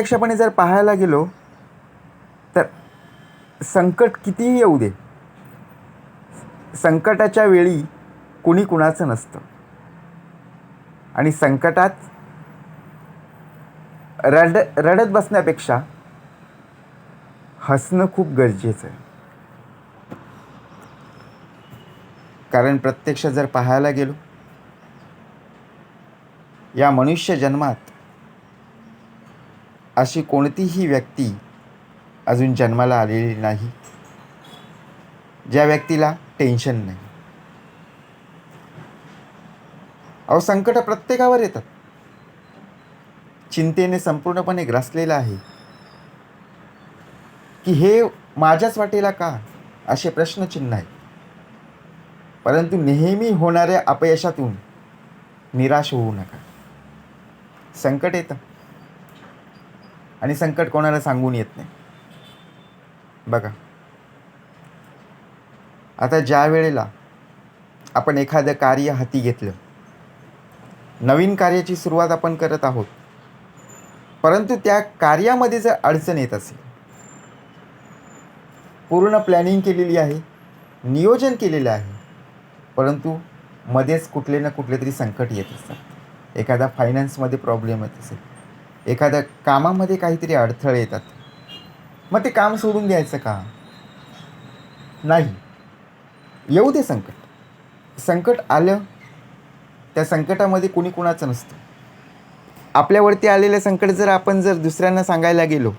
प्रत्यक्षपणे जर पाहायला गेलो तर संकट कितीही येऊ दे संकटाच्या वेळी कुणी कुणाचं नसतं. आणि संकटात रड रडत बसण्यापेक्षा हसणं खूप गरजेचं आहे. कारण प्रत्यक्ष जर पाहायला गेलो या मनुष्य जन्मात अशी कोणतीही व्यक्ती अजून जन्माला आलेली नाही. ज्या व्यक्तीला टेन्शन नाही. अहो संकट प्रत्येकावर येतात. चिंतेने संपूर्णपणे ग्रासलेलं आहे. की हे माझ्याच वाटेला का? असे प्रश्नचिन्ह आहे परंतु नेहमी होणाऱ्या अपयशातून निराश होऊ नका. संकट येतं. आणि संकट कोणाला सांगून येत नाही. बघा. आता ज्या वेळेला आपण एखादं कार्य हाती घेतलं नवीन कार्याची सुरुवात आपण करत आहोत परंतु त्या कार्यामध्ये जर अडचण येत असेल पूर्ण प्लॅनिंग केलेली आहे नियोजन केलेलं आहे परंतु मध्येच कुठले ना कुठले तरी संकट येत असतात. एखादा फायनान्समध्ये प्रॉब्लेम येत असेल एखाद्या कामामध्ये काहीतरी अडथळे येतात. मग ते काम सोडून द्यायचं का? नाही. येऊ दे संकट. संकट आलं त्या संकटामध्ये कुणी कुणाचं नसतं. आपल्यावरती आलेलं संकट जर आपण जर दुसऱ्यांना सांगायला गेलो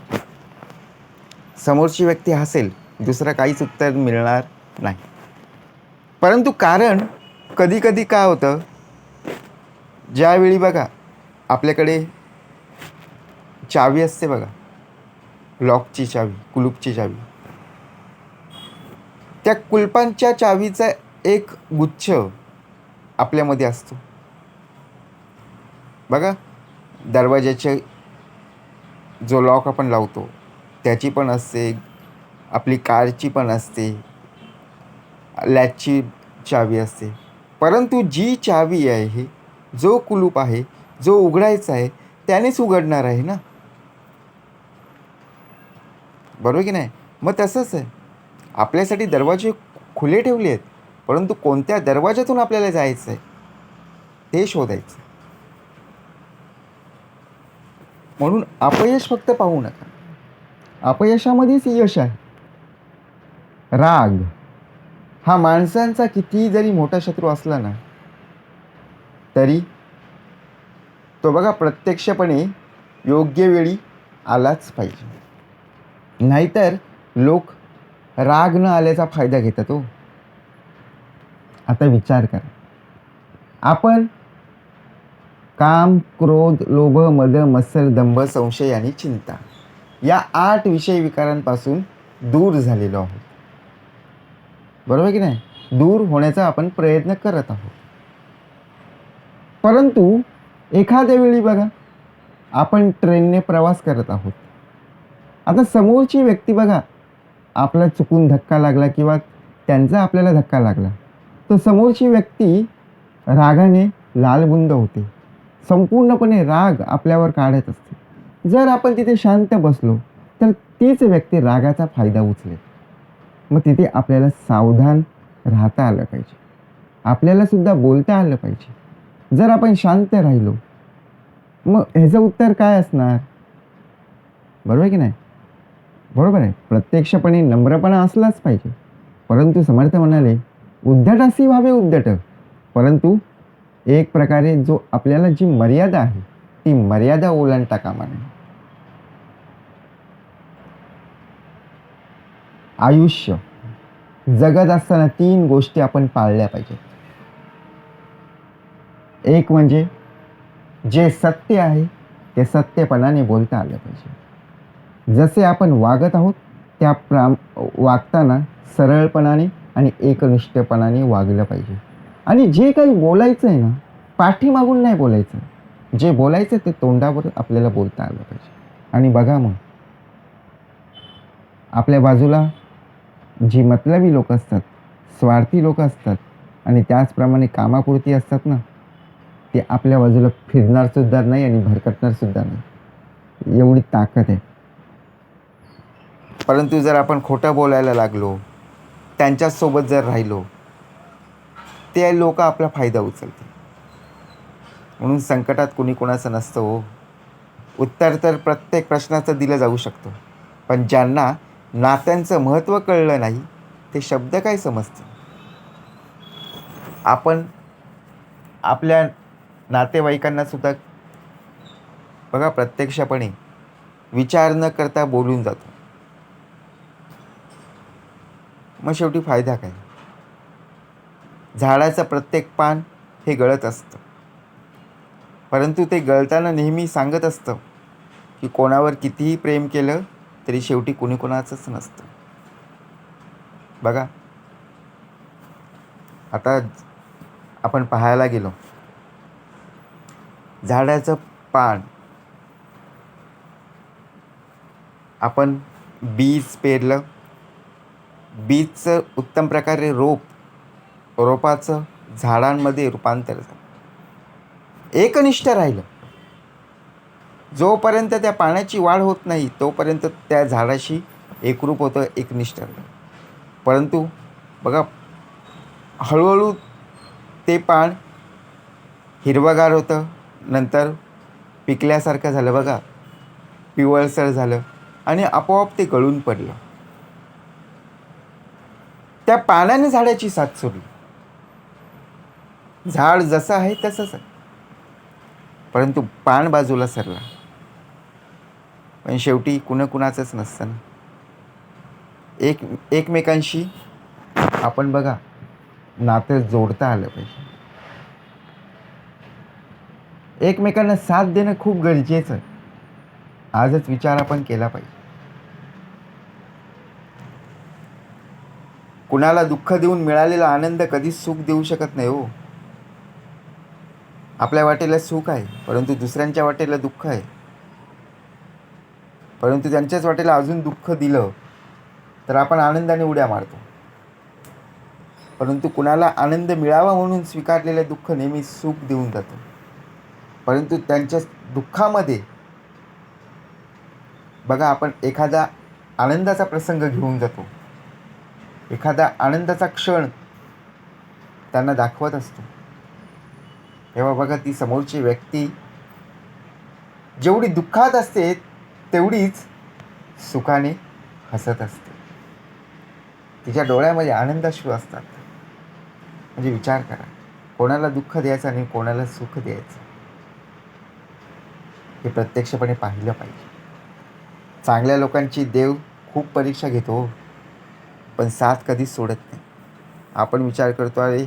समोरची व्यक्ती हसेल दुसरं काहीच उत्तर मिळणार नाही. परंतु कारण कधी कधी काय होतं? ज्यावेळी बघा आपल्याकडे चावी असते बघा. लॉकची चावी कुलूपची चावी. त्या कुलपांच्या चावीचा एक गुच्छ आपल्यामध्ये असतो. बघा दरवाज्याचे जो लॉक आपण लावतो त्याची पण असते आपली कारची पण असते लॅचची चावी असते. परंतु जी चावी आहे जो कुलूप आहे जो उघडायचा आहे त्यानेच उघडणार आहे ना? बरोबर की नाही? मग तसंच आहे. आपल्यासाठी दरवाजे खुले ठेवले आहेत परंतु कोणत्या दरवाजातून आपल्याला जायचं आहे ते शोधायचं. म्हणून अपयश फक्त पाहू नका. अपयशामध्येच यश आहे. राग. हा माणसांचा कितीही जरी मोठा शत्रू असला ना तरी तो बघा प्रत्यक्षपणे योग्य वेळी आलाच पाहिजे. नाहीतर लोक राग न आल्याचा फायदा घेतात हो. आता विचार करा. आपण काम क्रोध लोभ मद मत्सर दंभ संशय आणि चिंता या आठ विषय विकारांपासून दूर झालेलो आहोत. बरोबर की नाही? दूर होण्याचा आपण प्रयत्न करत आहोत. परंतु एखाद्या वेळी बघा आपण ट्रेनने प्रवास करत आहोत. आता समोरची व्यक्ती बघा आपला चुकून धक्का लागला किंवा त्यांचा आपल्याला धक्का लागला तर समोरची व्यक्ती रागाने लालबुंद होते. संपूर्णपणे राग आपल्यावर काढत असते. जर आपण तिथे शांत बसलो तर तीच व्यक्ती रागाचा फायदा उचले मग तिथे आपल्याला सावधान राहता आलं पाहिजे. आपल्यालासुद्धा बोलता आलं पाहिजे. जर आपण शांत राहिलो मग ह्याचं उत्तर काय असणार? बरोबर की नाही? बरोबर आहे. प्रत्यक्षपणे नम्रपणा असलाच पाहिजे. परंतु समर्थ म्हणाले उद्धटासी व्हावे उद्धट. परंतु एक प्रकारे जो आपल्याला जी मर्यादा आहे ती मर्यादा ओलांडता कामा नये. आयुष्य जगत असताना तीन गोष्टी आपण पाळल्या पाहिजेत. एक म्हणजे जे सत्य आहे ते सत्यपणाने बोलता आलं पाहिजे. जसे आपण वागत आहोत त्या प्रा वागताना सरळपणाने आणि एकनिष्ठपणाने वागलं पाहिजे. आणि जे काही बोलायचं आहे ना पाठीमागून नाही बोलायचं. जे बोलायचं ते तोंडावर आपल्याला बोलता आलं पाहिजे. आणि बघा मग आपल्या बाजूला जी मतलबी लोक असतात स्वार्थी लोक असतात आणि त्याचप्रमाणे कामापुरती असतात ना ते आपल्या बाजूला फिरणारसुद्धा नाही आणि भरकटणारसुद्धा नाही. एवढी ताकद आहे. परंतु जर आपण खोटं बोलायला लागलो त्यांच्यासोबत जर राहिलो ते लोक आपला फायदा उचलतील. म्हणून संकटात कुणी कोणाचं नसतं हो. उत्तर तर प्रत्येक प्रश्नाचं दिलं जाऊ शकतं. पण ज्यांना नात्यांचं महत्त्व कळलं नाही ते शब्द काय समजतील? आपण आपल्या नातेवाईकांनासुद्धा बघा प्रत्यक्षपणे विचार न करता बोलून जातो. मग शेवटी फायदा काय? झाडाचं प्रत्येक पान हे गळत असतं. परंतु ते गळताना नेहमी सांगत असतं की कोणावर कितीही प्रेम केलं तरी शेवटी कुणी कोणाचंच नसतं. बघा. आता आपण पाहायला गेलो. झाडाचं पान आपण बीज पेरलं बीजचं उत्तम प्रकारे रोप रोपाचं झाडांमध्ये रूपांतर झालं. एकनिष्ठ राहिलं. जोपर्यंत त्या पाण्याची वाढ होत नाही तोपर्यंत त्या झाडाशी एकरूप होतं एकनिष्ठ राहिलं. परंतु बघा हळूहळू ते पान हिरवगार होतं. नंतर पिकल्यासारखं झालं बघा. पिवळसर झालं आणि आपोआप ते गळून पडलं. त्या पानाने झाडाची साथ सोडली. झाड जसं आहे तसंच आहे. परंतु पान बाजूला सरला. पण शेवटी कुणा कुणाचंच नसतं ना. एक एकमेकांशी आपण बघा नातं जोडता आलं पाहिजे. एकमेकांना साथ देणं खूप गरजेचं आहे. आजच विचार आपण केला पाहिजे. कुणाला दुःख देऊन मिळालेला आनंद कधीच सुख देऊ शकत नाही हो. आपल्या वाटेला सुख आहे परंतु दुसऱ्यांच्या वाटेला दुःख आहे. परंतु त्यांच्याच वाटेला अजून दुःख दिलं तर आपण आनंदाने उड्या मारतो. परंतु कुणाला आनंद मिळावा म्हणून स्वीकारलेलं दुःख नेहमी सुख देऊन जातं. परंतु त्यांच्या दुःखामध्ये बघा आपण एखादा आनंदाचा प्रसंग घेऊन जातो. एखादा आनंदाचा क्षण त्यांना दाखवत असतो. तेव्हा बघा ती समोरची व्यक्ती जेवढी दुःखात असते तेवढीच सुखाने हसत असते. तिच्या डोळ्यामध्ये आनंदाश्रू असतात. म्हणजे विचार करा कोणाला दुःख द्यायचं आणि कोणाला सुख द्यायचं? हे प्रत्यक्षपणे पाहिलं पाहिजे. चांगल्या लोकांची देव खूप परीक्षा घेतो. पण साथ कधीच सोडत नाही. आपण विचार करतो अरे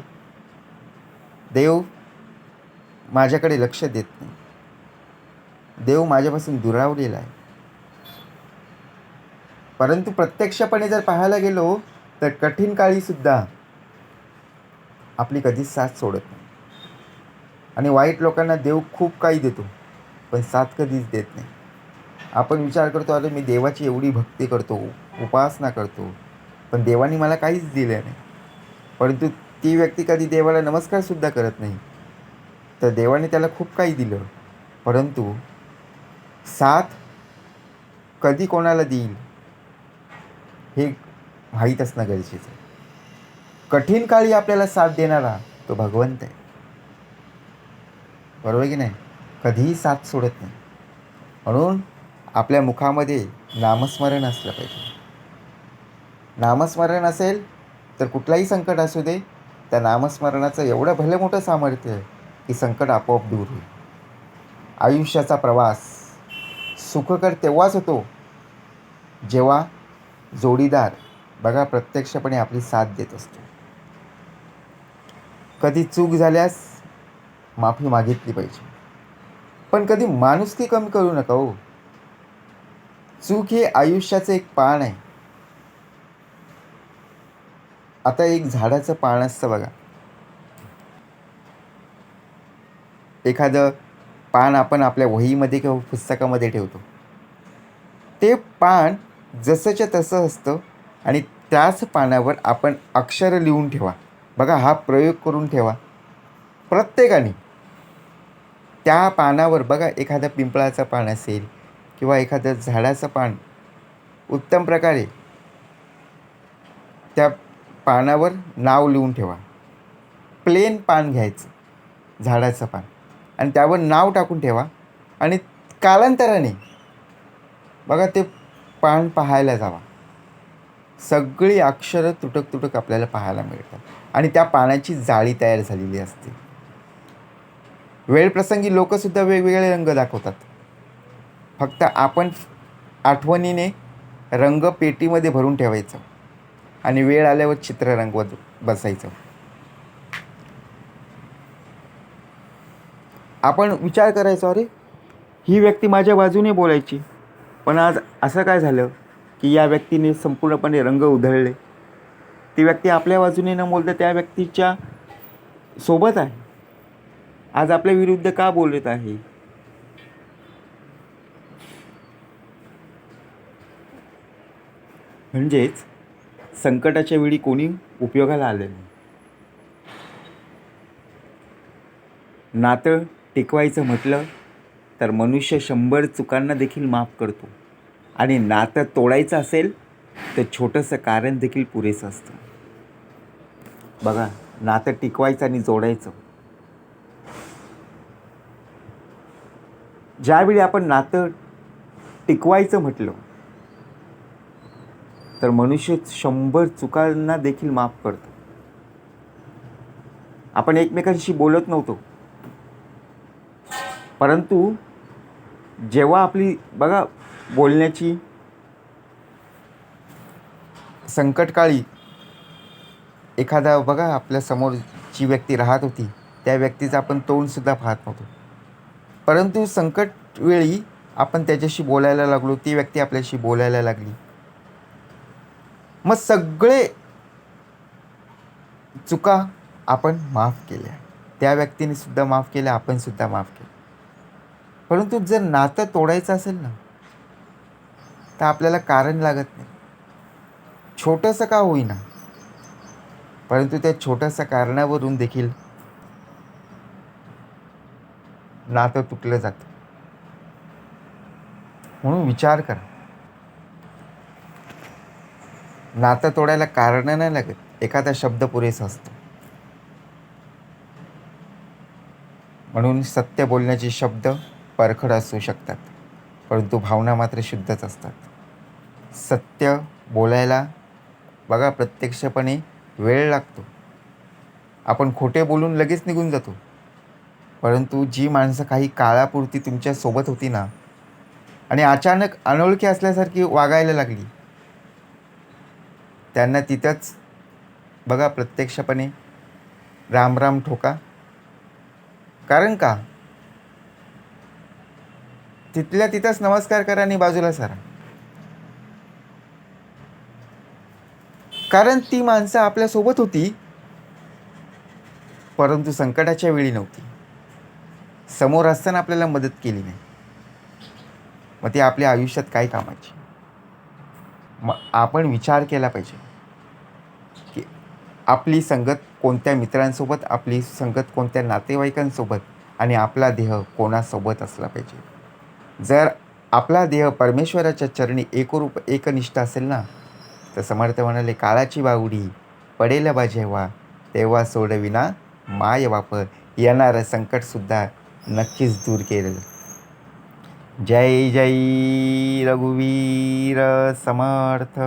देव माझ्याकडे लक्ष देत नाही. देव माझ्यापासून दुरावलेला आहे. परंतु प्रत्यक्षपणे जर पाहायला गेलो तर कठीण काळीसुद्धा आपली कधीच साथ सोडत नाही. आणि वाईट लोकांना देव खूप काही देतो पण साथ कधीच देत नाही. आपण विचार करतो अरे मी देवाची एवढी भक्ती करतो उपासना करतो पण देवाने मला काहीच दिलं नाही. परंतु ती व्यक्ती कधी देवाला नमस्कारसुद्धा करत नाही. तर देवाने त्याला खूप काही दिलं. परंतु साथ कधी कोणाला देईल हे माहीत असणं गरजेचं आहे. कठीण काळी आपल्याला साथ देणारा तो भगवंत आहे. बरोबर की नाही? कधीही साथ सोडत नाही. म्हणून आपल्या मुखामध्ये नामस्मरण असलं पाहिजे. नामस्मरण असेल तर कुठलाही संकट असू दे. त्या नामस्मरणाचं एवढं भलं मोठं सामर्थ्य आहे की संकट आपोआप दूर होईल. आयुष्याचा प्रवास सुखकर तेव्हाच होतो जेव्हा जोडीदार बघा प्रत्यक्षपणे आपली साथ देत असतो. कधी चूक झाल्यास माफी मागितली पाहिजे. पण कधी माणुसकी कमी करू नका हो. चूक हे आयुष्याचं एक पान आहे. आता एक झाडाचं पान असतं बघा. एखादं पान आपण आपल्या वहीमध्ये किंवा पुस्तकामध्ये ठेवतो. ते पान जसंच्या तसं असतं आणि त्याच पानावर आपण अक्षरं लिहून ठेवा. बघा हा प्रयोग करून ठेवा. प्रत्येकाने त्या पानावर बघा एखादं पिंपळाचं पान असेल किंवा एखादं झाडाचं पान उत्तम प्रकारे त्या पानावर नाव लिहून ठेवा. प्लेन पान घ्यायचं झाडाचं पान. आणि त्यावर नाव टाकून ठेवा. आणि कालांतराने बघा ते पान पाहायला जावा. सगळी अक्षरं तुटक तुटक आपल्याला पाहायला मिळतात. आणि त्या पानाची जाळी तयार झालेली असते. वेळप्रसंगी लोकसुद्धा वेगवेगळे रंग दाखवतात. फक्त आपण आठवणीने रंग पेटीमध्ये भरून ठेवायचं. आणि वेळ आल्यावर चित्र रंगवत बसायचं. आपण विचार करायचो अरे ही व्यक्ती माझ्या बाजूने बोलायची. पण आज असं काय झालं की या व्यक्तीने संपूर्णपणे रंग उधळले. ती व्यक्ती आपल्या बाजूने न बोलता त्या व्यक्तीच्या सोबत आहे. आज आपल्या विरुद्ध का बोलत आहे? म्हणजेच संकटाच्या वेळी कोणी उपयोगाला आले नाही. नातं टिकवायचं म्हटलं तर मनुष्य शंभर चुकांना देखील माफ करतो. आणि नातं तोडायचं असेल तर छोटंसं कारण देखील पुरेसं असतं. बघा नातं टिकवायचं आणि जोडायचं. ज्यावेळी आपण नातं टिकवायचं म्हटलं तर मनुष्य शंभर चुकांना देखील माफ करतो. आपण एकमेकांशी बोलत नव्हतो. परंतु जेव्हा आपली बघा बोलण्याची संकटकाळी एखादा बघा आपल्यासमोर जी व्यक्ती राहत होती त्या व्यक्तीचं आपण तोंडसुद्धा पाहत नव्हतो. परंतु संकट वेळी आपण त्याच्याशी बोलायला लागलो ती व्यक्ती आपल्याशी बोलायला लागली. मग सगळे चुका आपण माफ केल्या. त्या व्यक्तीने सुद्धा माफ केल्या आपण सुद्धा माफ केलं परंतु जर नातं तोडायचं असेल ना तर आपल्याला कारण लागत नाही. छोटंसं का होईना परंतु त्या छोट्याशा कारणावरून देखील नातं तुटलं जातं. म्हणून विचार करा. नातं तोडायला कारण नाही लागत. एखादा शब्द पुरेसा असतो. म्हणून सत्य बोलण्याचे शब्द परखड असू शकतात परंतु भावना मात्र शुद्धच असतात. सत्य बोलायला बघा प्रत्यक्षपणे वेळ लागतो. आपण खोटे बोलून लगेच निघून जातो. परंतु जी माणसं काही काळापुरती तुमच्यासोबत होती ना आणि अचानक अनोळखी असल्यासारखी वागायला लागली त्यांना तिथंच बघा प्रत्यक्षपणे. राम राम ठोका. कारण का? तिथल्या तिथंच नमस्कार करा आणि बाजूला सरा. कारण ती माणसं आपल्यासोबत होती परंतु संकटाच्या वेळी नव्हती. समोर असताना आपल्याला मदत केली नाही. मग ती आपल्या आयुष्यात काय कामाची? मग आपण विचार केला पाहिजे. आपली संगत कोणत्या मित्रांसोबत आपली संगत कोणत्या नातेवाईकांसोबत आणि आपला देह कोणासोबत असला पाहिजे? जर आपला देह परमेश्वराच्या चरणी एकरूप एकनिष्ठ असेल ना तर समर्थ म्हणाले काळाची बावडी पडेल बा जेव्हा तेव्हा सोडविना माय वापर येणारं संकटसुद्धा नक्कीच दूर केलं जय जय रघुवीर समर्थ.